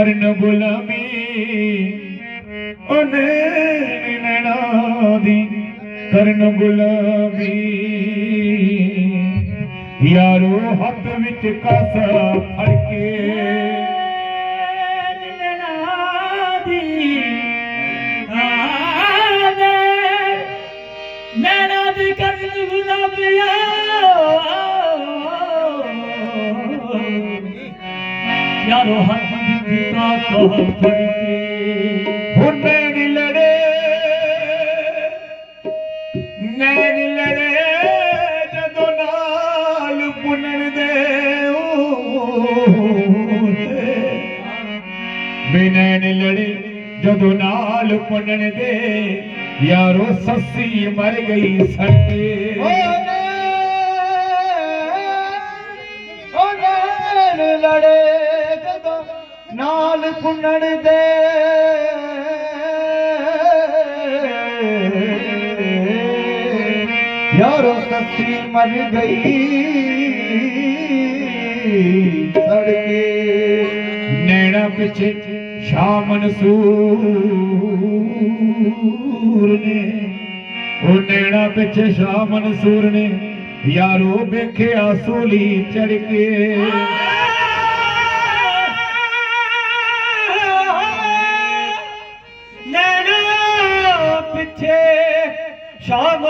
ਕਰਨ ਗੁਲਾਮੀ ਉਹ ਨੈਣ ਨੈਣਾ ਦੀ ਕਰਨ ਗੁਲਾਮੀ ਯਾਰੋ ਹੱਥ ਵਿੱਚ ਕਾਸਾ ਫੜ ਕੇ ਨੈਣਾ ਦੀ ਕਰਨ ਗੁਲਾਬੀਆ ਯਾਰੋ ਹੱਥ लड़े लड़े जुने बनैन लड़े जालण सी मर गई लड़े ਨਾਲ ਪੁੰਨਣ ਦੇ। ਯਾਰੋ ਸੱਸੀ ਮਰ ਗਈ। ਸੱਤੀ ਮਰ ਗਈ ਸੜਕੇ ਨੈਣਾ ਪਿੱਛੇ ਸ਼ਾਮਨ ਮਨਸੂਰ ਨੇ। ਉਹ ਨੈਣਾ ਪਿੱਛੇ ਸ਼ਾਮਨ ਮਨਸੂਰ ਨੇ। ਯਾਰੋ ਵੇਖਿਆ ਸੂਲੀ ਚੜ ਕੇ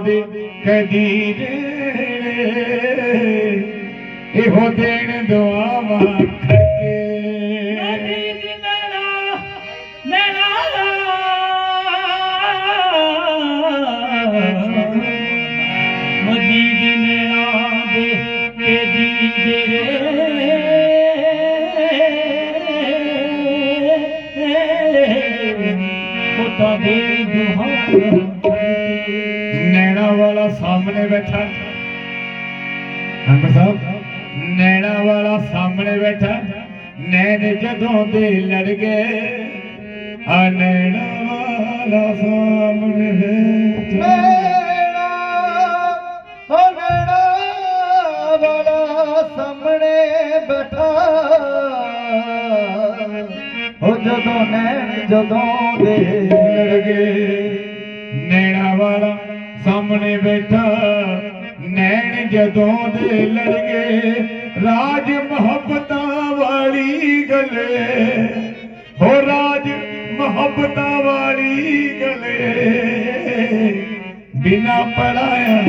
ਦੇ ਕਦੀ ਦੇਣੇ ਇਹੋ ਦੇਣ ਦੁਆਵਾਂ ਕਰਕੇ ਮਜੀਦ ਨੈਣਾ ਨੈਣਾ ਮਜੀਦ ਨੈਣਾ ਦੇ ਕੇ ਦੀ ਜਿਹੜੇ ਕੋਤਾ ਦੇ ਨੈਣਾ ਵਾਲਾ ਸਾਹਮਣੇ ਬੈਠਾ। ਅੰਬ ਸਾਹਿਬ? ਨੈਣਾ ਵਾਲਾ ਸਾਹਮਣੇ ਬੈਠਾ। ਨੈਣ ਜਦੋਂ ਦੇ ਲੜ ਗਏ ਆ ਨੈਣਾ ਵਾਲਾ ਸਾਹਮਣੇ ਬੈਠਾ। ਹੋ ਮੇਰਾ ਵਾਲਾ ਸਾਹਮਣੇ ਬੈਠਾ। ਹੋ ਜਦੋਂ ਨੈਣ ਜਦੋਂ ਦੇ ਲੜ ਗਏ। ਨੈਣਾ ਵਾਲਾ ਸਾਹਮਣੇ ਬੈਠਾ ਨੈਣ ਜਦੋਂ ਦੇ ਲੜ ਗਏ ਰਾਜ ਮੁਹੱਬਤਾਂ ਵਾਲੀ ਗਲੇ ਹੋ ਰਾਜ ਮੁਹੱਬਤਾਂ ਵਾਲੀ ਗਲੇ ਬਿਨਾ ਪੜਾਇਆ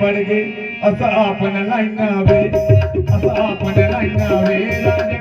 ਪੜ ਗਏ ਅਸ ਆਪਨ ਲਾਈਨਾ ਵੇ ਅਸ ਆਪਨ ਲਾਈਨਾ ਵੇ ਰਾਜਣਾ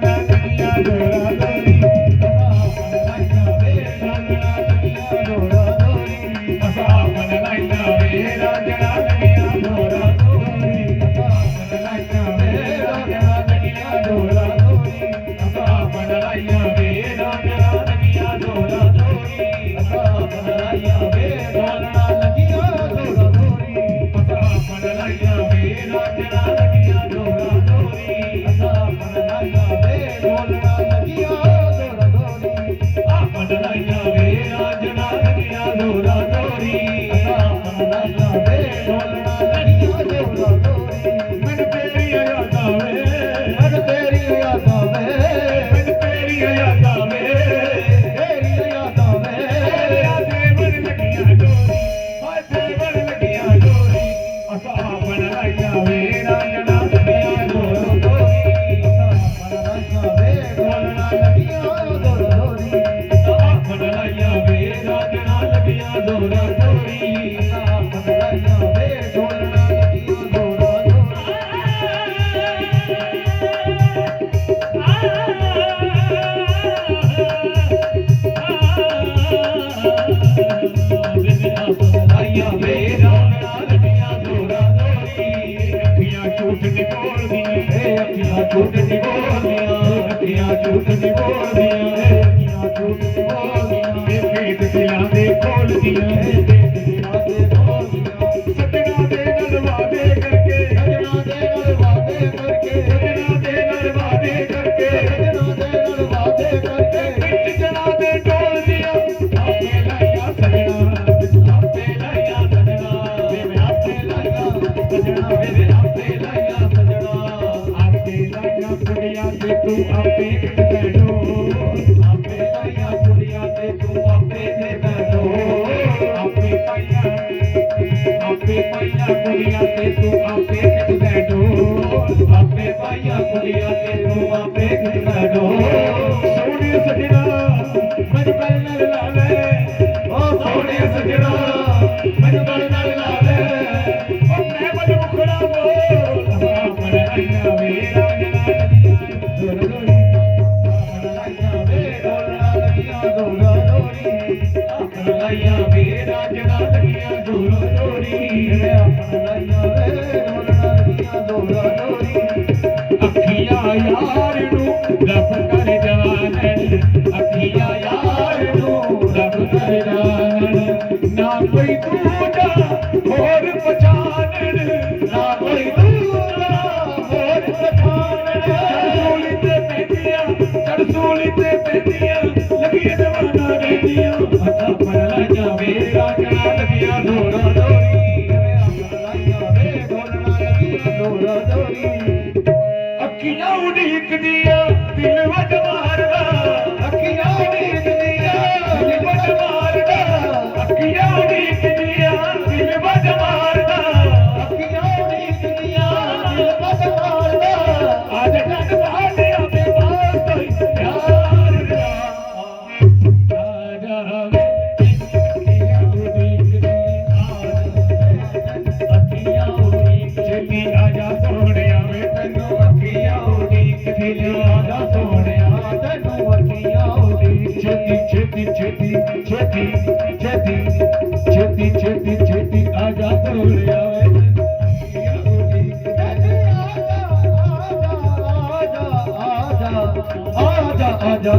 ਆਪੇ ਪਾਇਆ ਕੁੜੀਆਂ ਤੇ ਤੂੰ ਆਪੇ ਕਿਦਾਂ ਡੋ ਆਪਣਾ ਲਾਇਆ ਵੇ ਰਾਜ ਲੱਗੀਆਂ ਦੂਰੋਂ ਦੂਰੀ ਆਪਣਾ ਲਾਇਆ ਵੇ ਰੋਣਾ ਲੱਗੀਆਂ ਦੂਰੋਂ ਦੂਰੀ ਅੱਖੀਆਂ ਯਾਰ ਨੂੰ ਰੱਬ अखियां చెపి చెపి చెపి చెపి చెపి చెపి ఆజా తోలియా ఆజా ఆజా ఆజా ఆజా